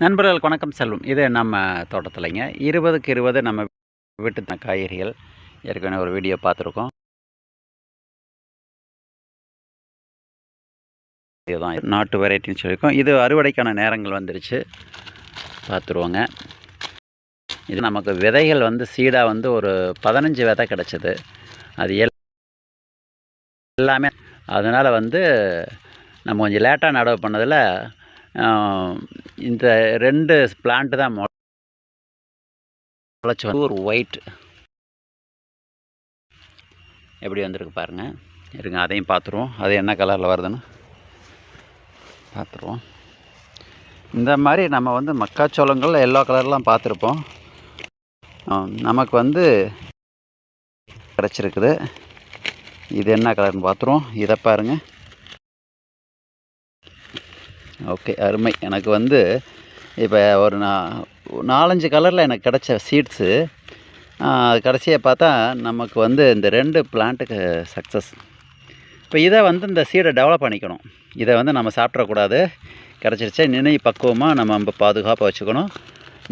நண்பர்களுக்கு வணக்கம் செல்வம். இது நம்ம தோட்டத்தில்ங்க. இருபதுக்கு இருபது நம்ம வீட்டு காய்கறிகள். ஏற்கனவே ஒரு வீடியோ பார்த்துருக்கோம். இதுதான் நாட்டு வெரைட்டின்னு சொல்லியிருக்கோம். இது அறுவடைக்கான நேரங்கள் வந்துருச்சு. பார்த்துருவோங்க. இது நமக்கு விதைகள் வந்து சீடாக வந்து ஒரு பதினஞ்சு விதை கிடச்சிது. அது எல் எல்லாமே அதனால் வந்து நம்ம கொஞ்சம் லேட்டாக நடவு பண்ணதில் இந்த ரெண்டு பிளான்ட்டு தான் முளைச்சி வந்து ஒரு ஒயிட் எப்படி வந்திருக்கு பாருங்கள் இருங்க அதையும் பார்த்துருவோம் அது என்ன கலரில் வருதுன்னு பார்த்துருவோம் இந்த மாதிரி நம்ம வந்து மக்காச்சோளங்கள் எல்லோ கலர்லாம் பார்த்துருப்போம் நமக்கு வந்து கிடச்சிருக்குது. இது என்ன கலர்னு பார்த்துருவோம் இதை பாருங்கள் ஓகே அருமை. எனக்கு வந்து இப்போ ஒரு நா நாலஞ்சு கலரில் எனக்கு கிடச்ச சீட்ஸு கடைசியாக பார்த்தா நமக்கு வந்து இந்த ரெண்டு பிளான்ட்டுக்கு சக்ஸஸ் இப்போ இதை வந்து இந்த சீடை டெவலப் பண்ணிக்கணும். இதை வந்து நம்ம சாப்பிட்றக்கூடாது கிடச்சிருச்சு நினை பக்குவமாக நம்ம நம்ம பாதுகாப்பாக வச்சுக்கணும்.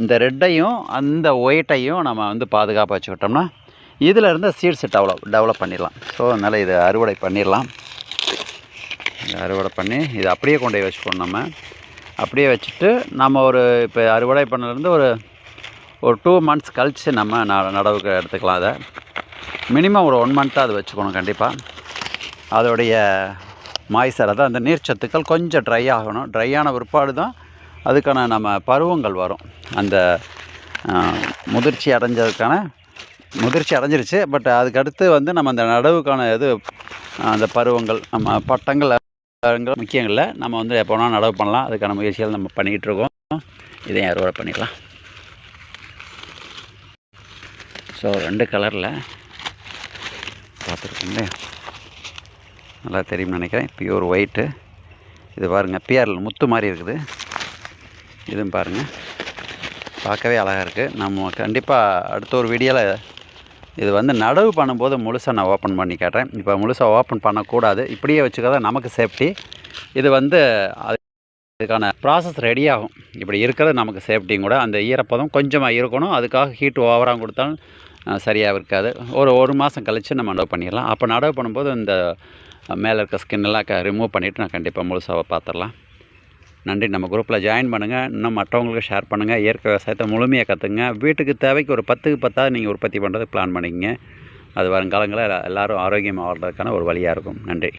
இந்த ரெட்டையும் அந்த ஒயிட்டையும் நம்ம வந்து பாதுகாப்பாக வச்சுக்கிட்டோம்னா இதில் இருந்து சீட்ஸ் டெவலப் டெவலப் பண்ணிடலாம். ஸோ அதனால் இதை அறுவடை பண்ணிடலாம். இதை அறுவடை பண்ணி இதை அப்படியே கொண்டு போய் வச்சுக்கணும் நம்ம. அப்படியே வச்சுட்டு நம்ம ஒரு இப்போ அறுவடை பண்ணலேருந்து ஒரு ஒரு டூ மந்த்ஸ் கழித்து நம்ம ந நடவுக்கு எடுத்துக்கலாம் அதை. மினிமம் ஒரு ஒன் மந்த்தாக அது வச்சுக்கணும் கண்டிப்பாக அதோடைய மாய்சர் அதான் அந்த நீர்ச்சத்துக்கள் கொஞ்சம் ட்ரை ஆகணும். ட்ரை ஆன பிற்பாடு தான் அதுக்கான நம்ம பருவங்கள் வரும். அந்த முதிர்ச்சி அடைஞ்சதுக்கான முதிர்ச்சி அடைஞ்சிருச்சு. பட் அதுக்கடுத்து வந்து நம்ம அந்த நடவுக்கான இது அந்த பருவங்கள் நம்ம பட்டங்கள் பருவங்கள் இல்லை. நம்ம வந்து எப்போனா நடவு பண்ணலாம். அதுக்கான முயற்சிகள் நம்ம பண்ணிக்கிட்டு இருக்கோம். இதையும் அறுவடை பண்ணிக்கலாம்? ஸோ ரெண்டு கலரில் பார்த்துருக்கீங்களே நல்லா தெரியும்னு நினைக்கிறேன். பியூர் ஒயிட்டு இது பாருங்கள் பிஆர்எல் முத்து மாதிரி இருக்குது. இதுவும் பாருங்கள் பார்க்கவே அழகாக இருக்குது நம்ம கண்டிப்பாக அடுத்த ஒரு வீடியோவில் இது வந்து நடவு பண்ணும்போது முழுசாக நான் ஓப்பன் பண்ணி காட்டுறேன். இப்போ முழுசாக ஓப்பன் பண்ணக்கூடாது. இப்படியே வச்சுக்கிறதா நமக்கு சேஃப்டி இது வந்து அது- அதுக்கான ப்ராசஸ் ரெடி ஆகும். இப்படி இருக்கிறது நமக்கு சேஃப்டியும் கூட. அந்த ஈரப்பதம் கொஞ்சமாக இருக்கணும். அதுக்காக ஹீட் ஓவராக கொடுத்தாலும் சரியாக இருக்காது. ஒரு ஒரு மாதம் கழித்து நம்ம நடவு பண்ணிடலாம். அப்போ நடவு பண்ணும்போது இந்த மேலே இருக்க ஸ்கின்னெல்லாம் க ரிமூவ் பண்ணிவிட்டு நான் கண்டிப்பாக முழுசாக பார்த்துடலாம் நன்றி. நம்ம குரூப்பில் ஜாயின் பண்ணுங்கள் இன்னும் மற்றவங்களுக்கு ஷேர் பண்ணுங்கள் இயற்கை விவசாயத்தை முழுமையாக கற்றுங்க வீட்டுக்கு தேவைக்கு ஒரு பத்துக்கு பத்தாவது நீங்கள் உற்பத்தி பண்ணுறதுக்கு பிளான் பண்ணிக்கங்க. அது வருங்காலங்களில் எல்லோரும் ஆரோக்கியமாக வாழ்றதுக்கான ஒரு வழியாக இருக்கும். நன்றி.